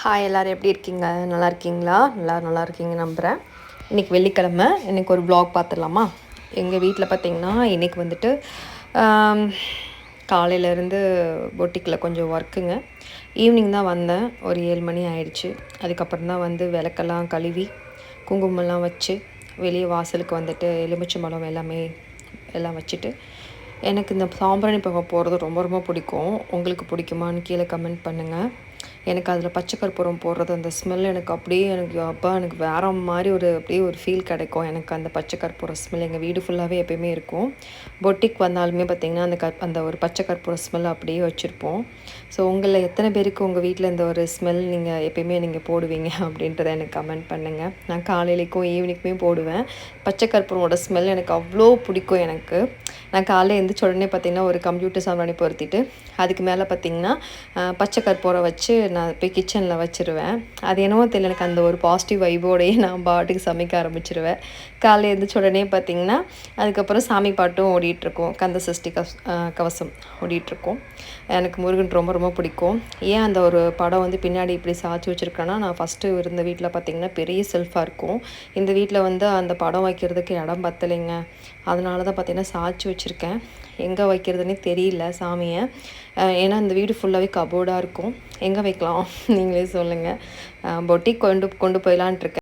Hi எல்லோரும் எப்படி இருக்கீங்க? நல்லா இருக்கீங்களா? நல்லா நல்லா இருக்கீங்க நம்புகிறேன் இன்றைக்கி வெள்ளிக்கிழமை. இன்றைக்கி ஒரு ப்ளாக் பார்த்துடலாமா எங்கள் வீட்டில் பார்த்திங்கன்னா இன்றைக்கி வந்துட்டு காலையிலேருந்து பொட்டிக்கில் கொஞ்சம் ஒர்க்குங்க ஈவினிங் தான் வந்தேன். ஒரு ஏழு மணி ஆயிடுச்சு. அதுக்கப்புறம் தான் வந்து விளக்கெல்லாம் கழுவி குங்குமம்லாம் வச்சு வெளியே வாசலுக்கு வந்துட்டு எலுமிச்சம்பழம் எல்லாமே எல்லாம் வச்சுட்டு எனக்கு இந்த சாம்பிராணி பக்கம் போகிறது ரொம்ப ரொம்ப பிடிக்கும். உங்களுக்கு பிடிக்குமான்னு கீழே கமெண்ட் பண்ணுங்கள் எனக்கு அதில் பச்சை கற்பூரம் போடுறது அந்த ஸ்மெல் எனக்கு அப்படியே எனக்கு அப்பா எனக்கு வேற மாதிரி ஒரு அப்படியே ஒரு ஃபீல் கிடைக்கும். எனக்கு அந்த பச்சை கற்பூர ஸ்மெல் எங்கள் வீடு ஃபுல்லாகவே எப்பயுமே இருக்கும். பொட்டிக் வந்தாலுமே பார்த்திங்கன்னா அந்த க அந்த ஒரு பச்சை கற்பூர ஸ்மெல் அப்படியே வச்சுருப்போம். ஸோ உங்களில் எத்தனை பேருக்கு உங்கள் வீட்டில் இந்த ஒரு ஸ்மெல் நீங்கள் எப்பயுமே நீங்கள் போடுவீங்க அப்படின்றத எனக்கு கமெண்ட் பண்ணுங்கள் நான் காலையிலைக்கும் ஈவினிங்குமே போடுவேன். பச்சை கற்பூரோட ஸ்மெல் எனக்கு அவ்வளோ பிடிக்கும் எனக்கு. நான் காலையில் எழுந்திரிச்ச உடனே பார்த்திங்கன்னா ஒரு கம்ப்யூட்டர் சாம்பிராணி பொருத்திட்டு அதுக்கு மேலே பார்த்திங்கன்னா பச்சை கற்பூரம் வச்சு நான் போய் கிச்சனில் வச்சுருவேன். அது என்னவோ தெரியல எனக்கு அந்த ஒரு பாசிட்டிவ் வைபோடையே நான் பாட்டுக்கு சமைக்க ஆரம்பிச்சிருவேன். காலையில் எழுந்திரிச்ச உடனே பார்த்திங்கன்னா அதுக்கப்புறம் சாமி பாட்டும் ஓடிட்டுருக்கோம். கந்த சஷ்டி கவஸ் கவசம் ஓடிட்டுருக்கோம். எனக்கு முருகன் ரொம்ப ரொம்ப பிடிக்கும். ஏன் அந்த ஒரு படம் வந்து பின்னாடி இப்படி சாய்ச்சி வச்சுருக்கேன்னா நான் ஃபஸ்ட்டு இருந்த வீட்டில் பார்த்திங்கன்னா பெரிய செல்ஃபாக இருக்கும். இந்த வீட்டில் வந்து அந்த படம் வைக்கிறதுக்கு இடம் பத்தலைங்க. அதனால தான் பார்த்திங்கன்னா சாய்ச்சி வச்சுருக்கேன். எங்கே வைக்கிறதுனே தெரியல சாமியை. ஏன்னா இந்த வீடு ஃபுல்லாகவே கபோர்டாக இருக்கும். எங்கே வைக்கலாம்? நீங்களே சொல்லுங்கள் பொட்டிக் கொண்டு கொண்டு போயிடலான்ட்டுருக்கேன்